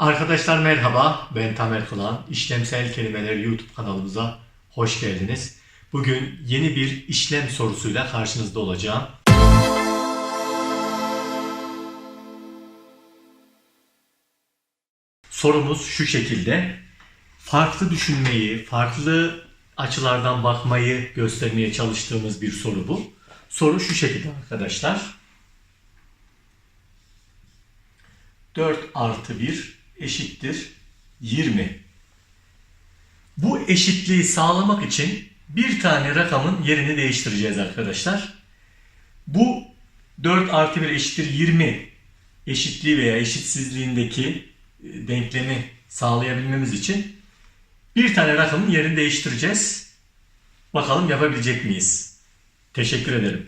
Arkadaşlar merhaba, ben Tamer Kılan. İşlemsel Kelimeler YouTube kanalımıza hoş geldiniz. Bugün yeni bir işlem sorusuyla karşınızda olacağım. Sorumuz şu şekilde. Farklı düşünmeyi, farklı açılardan bakmayı göstermeye çalıştığımız bir soru bu. Soru şu şekilde arkadaşlar. 4 artı 1 eşittir 20. Bu eşitliği sağlamak için bir tane rakamın yerini değiştireceğiz arkadaşlar. Bu 4 artı 1 eşittir 20 eşitliği veya eşitsizliğindeki e, denklemi sağlayabilmemiz için bir tane rakamın yerini değiştireceğiz. Bakalım yapabilecek miyiz? Teşekkür ederim.